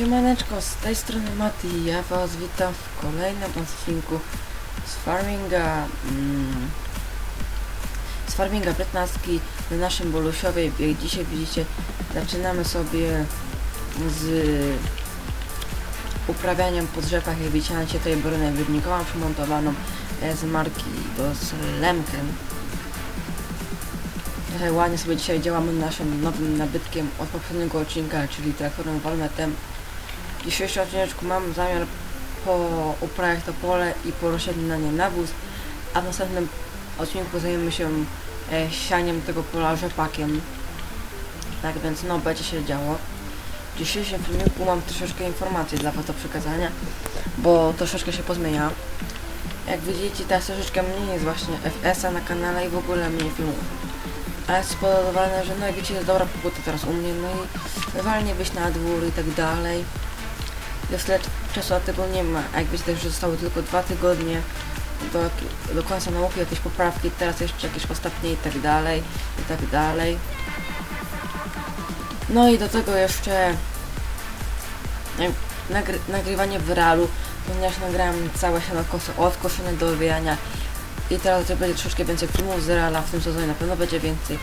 Siemaneczko, z tej strony Mati i ja was witam w kolejnym odcinku z Farminga mm, z Farminga 15 na naszym Bolusiowej. Jak dzisiaj widzicie, zaczynamy sobie z uprawianiem po drzewach. Jak widzicie, macie tutaj bronę przymontowaną e, z marki do Lemken. Trochę ładnie sobie dzisiaj działamy naszym nowym nabytkiem od poprzedniego odcinka, czyli traktorem Walmetem. W dzisiejszym odcineczku mam zamiar po uprawiać to pole i po rozsiadleniu nawóz, a w następnym odcinku zajmiemy się e, sianiem tego pola rzepakiem. Tak więc no, będzie się działo. W dzisiejszym filmiku mam troszeczkę informacji dla Was do przekazania, bo troszeczkę się pozmienia. Jak widzicie, teraz troszeczkę mniej jest właśnie FS-a na kanale i w ogóle mniej filmów. Ale spowodowane, że no jak wiecie, jest dobra pogoda teraz u mnie, no i wywalnie wyjść na dwór i tak dalej. Jest lecz czasu na tego nie ma, a jak wiecie też, że zostały tylko dwa tygodnie do, do końca nauki, jakieś poprawki, teraz jeszcze jakieś ostatnie i tak dalej, i tak dalej. No i do tego jeszcze nag- nagry nagrywanie w realu, ponieważ nagrałem całe siano od koszenia do owijania i teraz będzie troszeczkę więcej filmów z reala, w tym sezonie na pewno będzie więcej.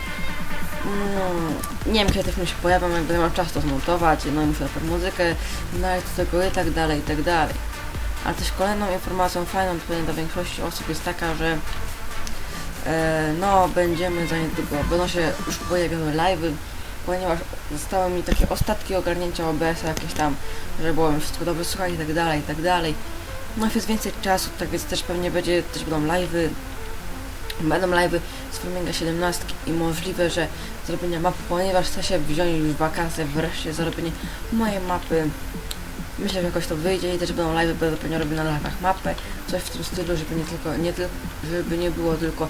Mm, nie wiem kiedy te filmy się pojawią, jak będę miał czas to zmontować, no i muszę napisać muzykę, znaleźć do tego i tak dalej, i tak dalej. Ale też kolejną informacją fajną dla większości osób jest taka, że e, no będziemy za niedługo, będą się już pojawiały live'y, ponieważ zostały mi takie ostatki ogarnięcia OBS-a jakieś tam, że było mi wszystko dobrze słuchać i tak dalej, i tak dalej. No jest więcej czasu, tak więc też pewnie będzie, też będą live'y, będą live'y z Farminga 17 i możliwe, że zrobienie mapy, ponieważ chcę się wziąć już wakacje, wreszcie zrobienie mojej mapy. Myślę, że jakoś to wyjdzie i też będą live'y, będę pewnie robił na live'ach mapę, coś w tym stylu, żeby nie tylko, nie tylko, żeby nie było tylko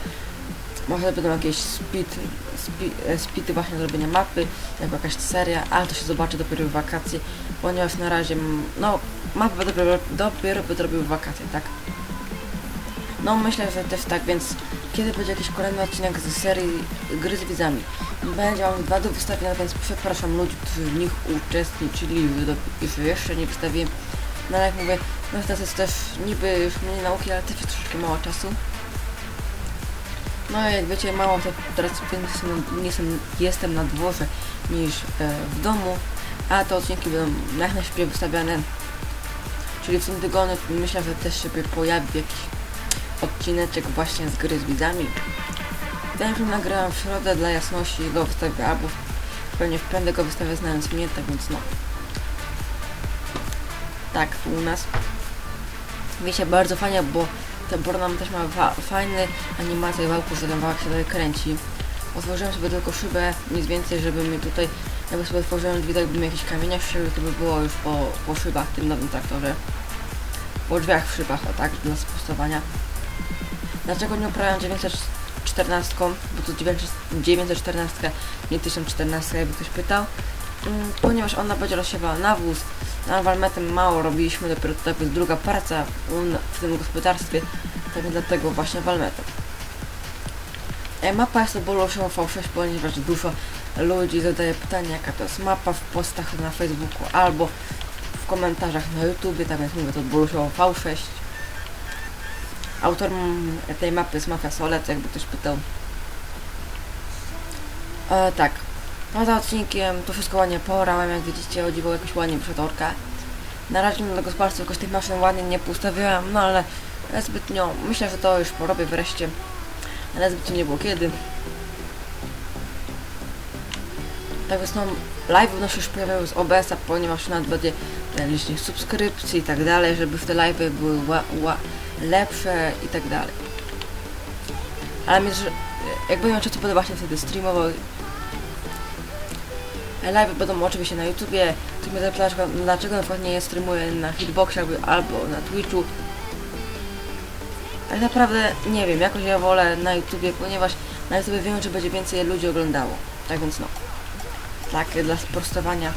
może będą jakieś speed, speed, e, speedy właśnie do robienia mapy, jako jakaś seria, ale to się zobaczy dopiero w wakacje, ponieważ na razie, no, mapę dopiero, dopiero będę robił w wakacje, tak? No, myślę, że też tak, więc kiedy będzie jakiś kolejny odcinek z serii Gry z widzami? Będzie mam dwa do wystawienia, więc przepraszam ludzi, którzy w nich uczestniczyli, już jeszcze nie wystawiłem. No ale jak mówię, no teraz jest też niby już mniej nauki, ale też troszeczkę mało czasu. No jak wiecie, mało to teraz jestem, nie jestem, jestem na dworze niż e, w domu, a te odcinki będą jak najszybciej wystawiane. Czyli w tym tygodniu myślę, że też się pojawi jakiś odcineczek właśnie z gry z widzami. Ten film nagrałem w środę dla jasności go wystawię, albo pewnie w piątek go wystawię znając mnie, tak więc no. Tak, tu u nas. Wiecie, bardzo fajnie, bo ten Bornam też ma fa fajny animację wałku, że ten wałek się dalej kręci. Otworzyłem sobie tylko szybę, nic więcej, żeby mi tutaj, jakby sobie otworzyłem drzwi, tak by mi jakieś kamienia szyły, to by było już po, po szybach w tym nowym traktorze. Po drzwiach w szybach, o tak, dla sprostowania. Dlaczego nie uprawiam 914, bo to 900 914, nie 1014, jakby ktoś pytał. Mm, Ponieważ ona będzie rozsiewała nawóz, na walmetem mało robiliśmy, dopiero to jest druga praca w tym gospodarstwie, tak dlatego właśnie walmetem. Mapa jest obolosią V6, ponieważ dużo ludzi zadaje pytanie, jaka to jest mapa w postach na Facebooku albo w komentarzach na YouTubie, tak więc mówię to obolosią V6. Autorem tej mapy jest Mafia Solet, jakby ktoś pytał. E, tak, Poza odcinkiem to wszystko ładnie porałem, jak widzicie, o dziwo jakoś ładnie przetorka. Na razie na gospodarstwie jakoś tych maszyn ładnie nie poustawiałem, no ale zbytnio, myślę, że to już porobię wreszcie, ale zbytnio nie było kiedy. Tak więc no, live nasze już pojawiały z OBS-a, ponieważ nawet będzie licznik subskrypcji i tak dalej, żeby w te live były ła, ła, lepsze i tak dalej. Ale myślę, że jak będę miał czas, to będę właśnie wtedy streamował Live będą oczywiście na YouTubie. Ktoś mnie zapytał, dlaczego, na przykład nie streamuję na Hitboxie albo, na Twitchu. Tak naprawdę nie wiem, jakoś ja wolę na YouTubie, ponieważ na YouTubie wiem, że będzie więcej ludzi oglądało. Tak więc no. Tak, dla sprostowania.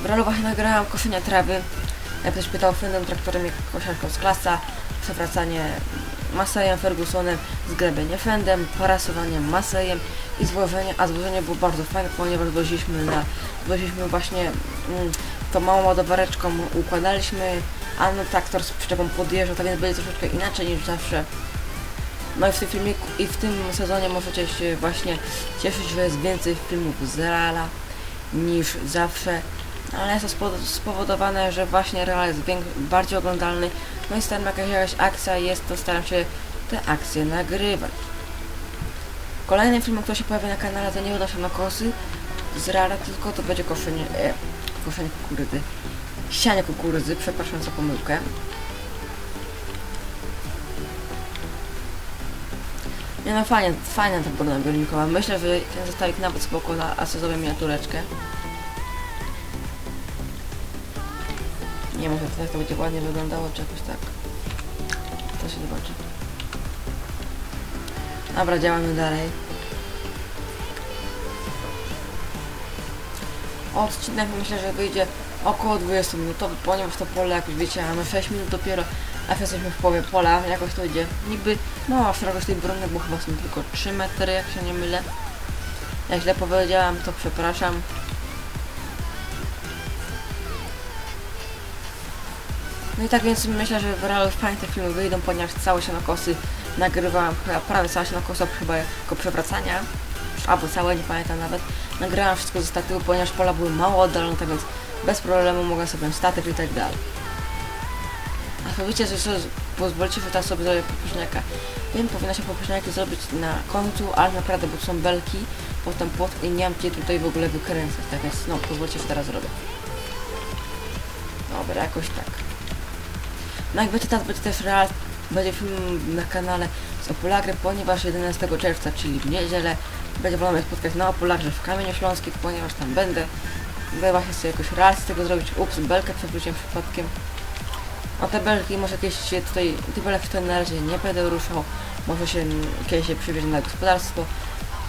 W realu właśnie nagrałem koszenia trawy. Jak ktoś pytał fendem traktorem jak kosiarką z klasa, przewracanie Masejem Fergusonem, zgrabianie fendem, parasowaniem Masejem i złożenie, a złożenie było bardzo fajne, ponieważ woziliśmy na, woziliśmy właśnie mm, tą małą ładowareczką układaliśmy, a no traktor z przyczepą podjeżdżał, tak więc będzie troszeczkę inaczej niż zawsze. No i w tym filmiku i w tym sezonie możecie się właśnie cieszyć, że jest więcej filmów z Reala niż zawsze. Ale jest to spo- spowodowane, że właśnie Real jest bardziej oglądalny. No i staram jakaś, jakaś akcja jest, to staram się te akcje nagrywać. Kolejnym filmem, który się pojawi na kanale to nie będą się na kosy z Reala, tylko to będzie koszenie, e, koszenie kukurydzy. Sianie kukurydzy, przepraszam za pomyłkę. Nie no fajnie, fajna ta brona biolnikowa. Myślę, że ten zestawik nawet spoko na asezowe miniatureczkę. Nie może tak to będzie ładnie wyglądało, czy jakoś tak. To się zobaczy. Dobra, działamy dalej. Odcinek myślę, że wyjdzie około 20 minutowy, ponieważ to pole, jak już wiecie, mamy 6 minut dopiero, a jesteśmy w połowie pola, jakoś to idzie. Niby mała szerokość tej brony, bo chyba są tylko 3 metry, jak się nie mylę. Jak źle powiedziałam, to przepraszam. No i tak więc myślę, że w realu fajnie te filmy wyjdą, ponieważ całe się na kosy nagrywałam, chyba prawie całe się na kosy, chyba jako przewracania, albo całe, nie pamiętam nawet. Nagrałam wszystko ze statywu, ponieważ pola były mało oddalone, tak więc bez problemu mogłem sobie statyw i tak dalej. A powiecie, że sobie pozwolicie, że teraz sobie zrobię popuśniaka. Wiem, powinno się popuśniaki zrobić na końcu, ale naprawdę, bo tu są belki, potem płot i nie mam gdzie tutaj w ogóle wykręcać, tak więc no, pozwólcie, że teraz zrobię. Dobra, jakoś tak. No jak będzie będzie też real, będzie film na kanale z Opolagry, ponieważ 11 czerwca, czyli w niedzielę, będzie wolno mnie spotkać na Opolagrze w Kamieniu Śląskim, ponieważ tam będę. Będę właśnie sobie jakoś real z tego zrobić. Ups, belkę przewróciłem przypadkiem. No te belki może kiedyś się tutaj, tych belek tutaj na razie nie będę ruszał. Może się kiedyś się przywieźć na gospodarstwo,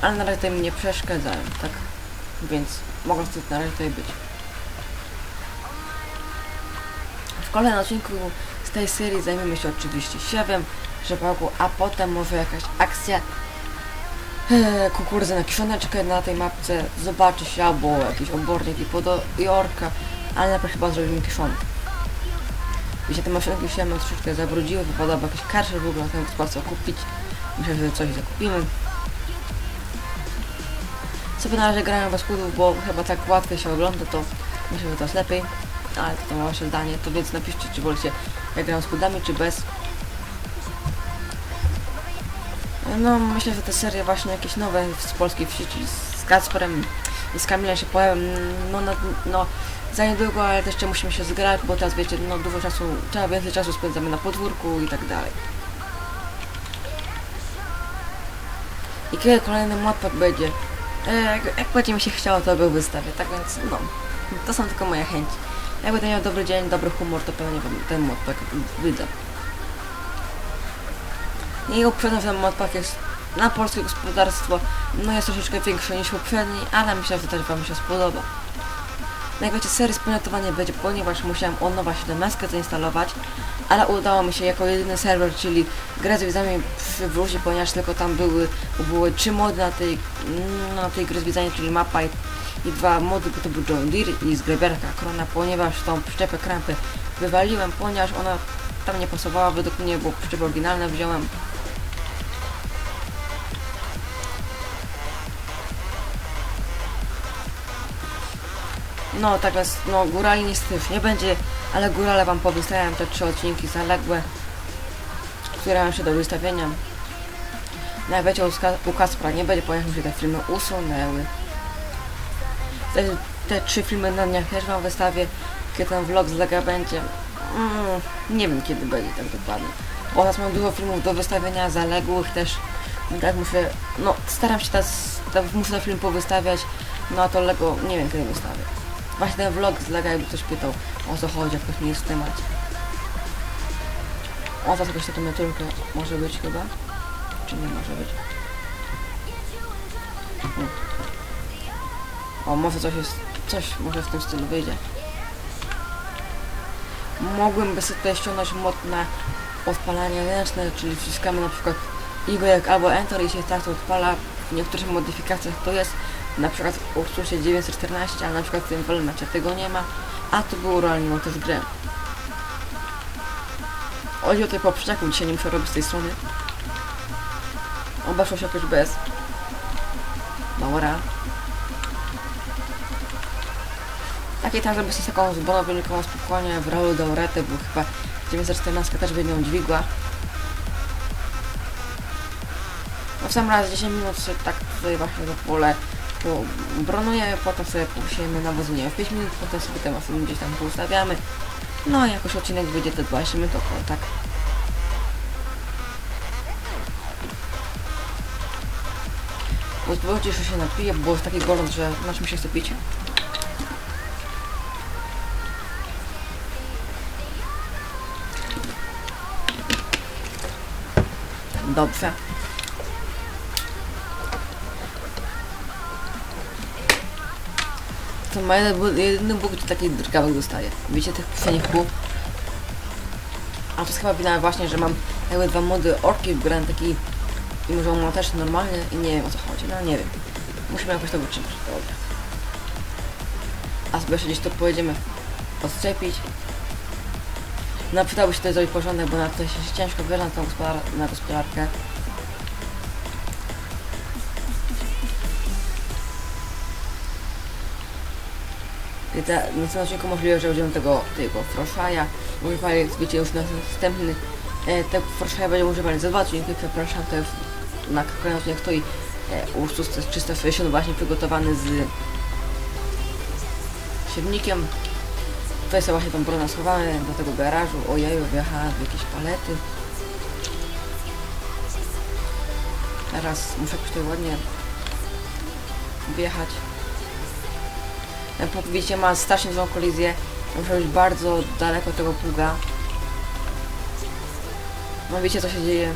ale na razie tutaj mi nie przeszkadzają, tak? Więc mogą tutaj na razie tutaj być. W kolejnym odcinku z tej serii zajmiemy się oczywiście siewem, rzepaku, a potem może jakaś akcja e, kukurydzy na kiszoneczkę na tej mapce, zobaczy się albo jakiś obornik i podojorka, ale najpierw chyba zrobimy kiszonkę. Wiecie, te maszynki się troszeczkę zabrudziły, wypadałoby jakiś karszel w ogóle na tym gospodarstwo kupić. Myślę, że coś zakupimy. Sobie na razie grałem bez kudów, bo chyba tak łatwiej się ogląda, to myślę, że to jest lepiej. Ale to ma wasze zdanie, to więc napiszcie, czy wolicie jak gram z kudami, czy bez. No, myślę, że te serie właśnie jakieś nowe z polskiej wsi, z Kacperem i z Kamilem się pojawią, no, no, no za niedługo, ale też jeszcze musimy się zgrać, bo teraz wiecie, no dużo czasu, trzeba więcej czasu spędzamy na podwórku i tak dalej. I kiedy kolejny modpack będzie? E, jak, jak będzie mi się chciało, to go wystawię, tak więc no, to są tylko moje chęci. Jak będę miał dobry dzień, dobry humor, to pewnie ten modpack. I uprzedzam, że ten modpack jest na polskie gospodarstwo, no jest troszeczkę większy niż poprzedni, ale myślę, że też wam się spodoba. No jak wiecie, serii spamiętowanie będzie, ponieważ musiałem od nowa 17 zainstalować, ale udało mi się jako jedyny serwer, czyli grę z widzami przywrócić, ponieważ tylko tam były, były trzy mody na tej, no, na tej gry z widzami, czyli mapa i, i dwa mody, to był John Deere i zgrabiarka Krona, ponieważ tą przyczepę krampy wywaliłem, ponieważ ona tam nie pasowała według mnie, bo przyczepy oryginalne wziąłem. No, tak więc, no, górali niestety już nie będzie, ale górale wam powystawiam te trzy odcinki zaległe, które mam jeszcze do wystawienia. Wiecie, u, u Kaspra nie będzie, ponieważ mi się te filmy usunęły. Te, te trzy filmy na dniach też wam wystawię, kiedy ten vlog z Lega będzie. Mm, nie wiem kiedy będzie tak dokładnie. Bo teraz mam dużo filmów do wystawienia zaległych też. Tak muszę, no staram się teraz, muszę ten film powystawiać, no a to Lego nie wiem kiedy wystawię. Właśnie ten vlog z Lega jakby ktoś pytał o co chodzi, jak ktoś mnie jest temat. O, teraz jakaś taka miniaturka może być chyba? Czy nie może być? Hmm. O, może coś jest, coś może w tym stylu wyjdzie. Mogłem sobie tutaj ściągnąć mod na odpalanie ręczne, czyli wciskamy na przykład Y albo Enter i się tak to odpala. W niektórych modyfikacjach to jest, na przykład w Ursusie 914, a na przykład w tym Walmecie tego nie ma, a tu był realnie montaż gry. Chodzi o tej poprzedniaku, dzisiaj nie muszę robić z tej strony. Obeszło się jakoś bez. Dobra. Takie tam zrobię sobie taką zborową wynikową spokojnie w rolu do Rety, bo chyba 914 też będzie ją dźwigła. No w sam raz 10 minut sobie tak tutaj właśnie to pole bronujemy, potem sobie posiejemy nawóz nie w 5 minut, potem sobie te masy gdzieś tam poustawiamy. No i jakoś odcinek wyjdzie te 20 minut, to tak. Pozwólcie, że się napiję, bo jest taki gorąc, że nasz mi się chce pić. Dobrze. To ma jedyny bóg, to taki drgawek dostaje. Wiecie tych puszczenych kół? A to jest chyba wina właśnie, że mam jakby dwa mody orki wgrałem taki i może on ma też normalnie i nie wiem o co chodzi, no nie wiem. Musimy jakoś to wytrzymać, dobra. A sobie jeszcze gdzieś to pojedziemy odczepić. No przydałoby się tutaj zrobić porządek, bo na to się ciężko wjeżdża na tą gospodar na gospodarkę. I te, na tym odcinku możliwe, że będziemy tego, tego Froshaja używali, wiecie, już na następny e, tego Froshaja będziemy używali za dwa odcinki, przepraszam, to jest na kolejny odcinek stoi e, Ursus to jest 360 właśnie przygotowany z siewnikiem. To jest właśnie tą bronę schowany do tego garażu. Ojeju, wjechałem w jakieś palety. Teraz muszę tutaj ładnie wjechać. Po- widzicie, ma strasznie złą kolizję. Muszę być bardzo daleko tego pługa. No wiecie co się dzieje.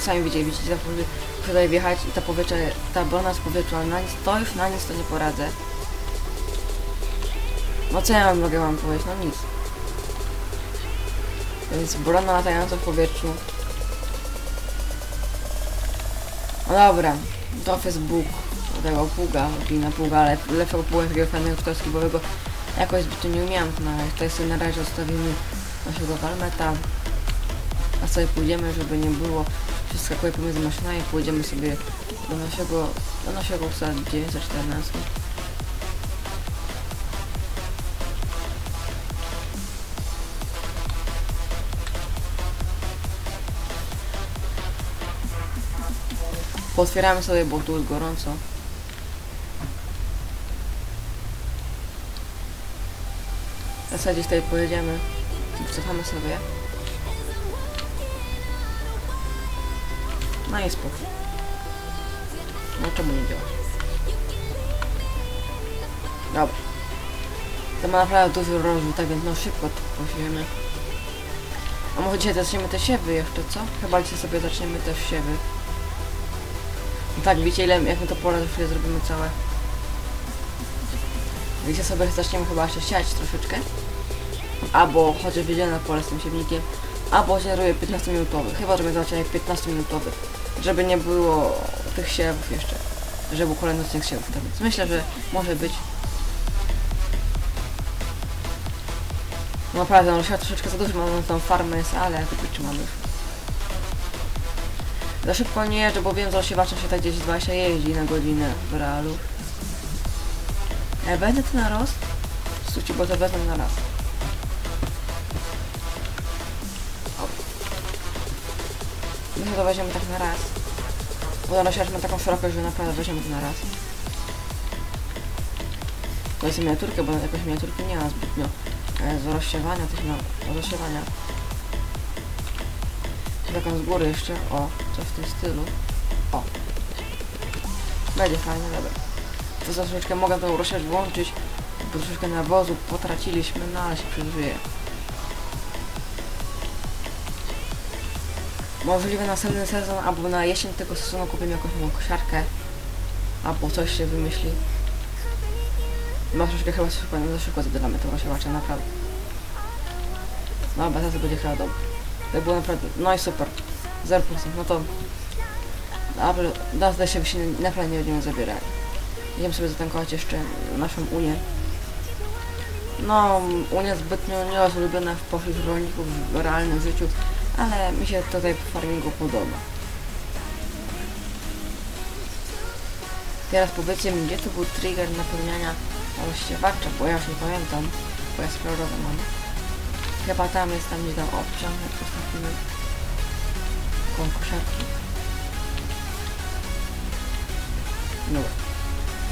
Sami widzicie, widzicie, ta muszę tutaj wjechać i ta powietrze, ta brona z powietrza, na nic, to już na nic to nie poradzę. No co ja mogę wam powiedzieć? No nic. Więc brona latająca w powietrzu. No dobra, to jest Bóg tego pługa, na pługa, ale lepszego pługa takiego fajnego skibowego jakoś zbyt nie znaleźć. Tutaj sobie na razie zostawimy naszego walmeta. A sobie pójdziemy, żeby nie było przeskakuje pomiędzy maszynami, pójdziemy sobie do naszego, do naszego psa 914. Potwieramy sobie, bo tu jest gorąco. W zasadzie tutaj pojedziemy. Cofamy sobie. No i spokój. No czemu nie działa? Dobra. To ma naprawdę duży rozrzut, tak więc no szybko to posiemy. A może dzisiaj zaczniemy te siewy jeszcze, co? Chyba dzisiaj sobie zaczniemy też siewy. Tak, wiecie ile, jak my to pole za chwilę zrobimy całe. Wiecie sobie zaczniemy chyba jeszcze siać troszeczkę. Albo chociaż na pole z tym siewnikiem. Albo się zrobię 15 minutowy. Chyba, będę odcinek 15 minutowy. Żeby nie było tych siewów jeszcze. Żeby był kolejny odcinek siewów. Tak więc myślę, że może być. No naprawdę, no ja troszeczkę za dużo mam na tą farmę ale to wytrzymam już. Za szybko nie jeżdżę, bo wiem, że osiewaczem się tak gdzieś 20 jeździ na godzinę w realu. Ja będę to na roz? Słuchajcie, bo to wezmę na raz. My to weźmiemy tak na raz. Bo na siarz ma taką szerokość, że naprawdę weźmiemy to na raz. To jest miniaturkę, bo jakoś miniaturki nie ma zbytnio e, z rozsiewania, tych na rozsiewania. Z góry jeszcze, o, coś w tym stylu. O. Będzie fajnie, dobra. To za troszeczkę mogę tą rozsiać włączyć, bo troszeczkę nawozu potraciliśmy, no ale się przeżyje. Możliwe następny sezon, albo na jesień tego sezonu kupimy jakąś nową kosiarkę, albo coś się wymyśli. No troszeczkę chyba szybko, za szybko zabieramy tego rozsiewacza, naprawdę. Dobra, teraz będzie chyba dobrze. To było naprawdę, no i super. 0%, no to... Dobra, da się się naprawdę nie będziemy zabierali. Idziemy sobie zatankować jeszcze naszą Unię. No, Unia zbytnio nie jest ulubiona w poszłych rolników w realnym życiu, ale mi się tutaj w farmingu podoba. Teraz powiedzcie mi, gdzie tu był trigger napełniania rozsiewacza, bo ja już nie pamiętam, bo ja scrollowe mam. Chyba tam jest, tam gdzie dał obciąg, jak postawimy koło kosiarki. Dobra.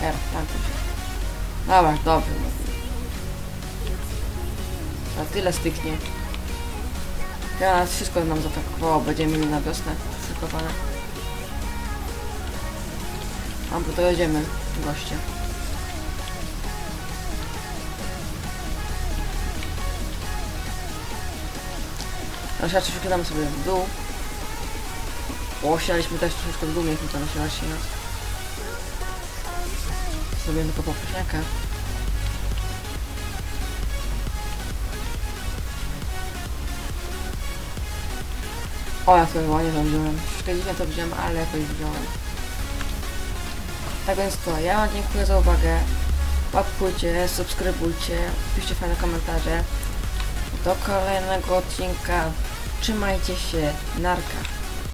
Teraz, tam się. Dobra, dobrze. Na tyle styknie. Teraz wszystko nam zaatakowało, będziemy mieli na wiosnę szykowane. A bo to jedziemy, goście. Teraz troszeczkę damy sobie w dół. Osialiśmy też troszeczkę w dół, mieliśmy to nosiła się nas. Zrobiłem tylko poprzeczniaka. O, ja sobie ładnie. Troszkę dziwnie to wziąłem, ale jakoś wziąłem. Tak więc to, ja wam dziękuję za uwagę. Łapkujcie, subskrybujcie, piszcie fajne komentarze. Do kolejnego odcinka. Trzymajcie się. Narka.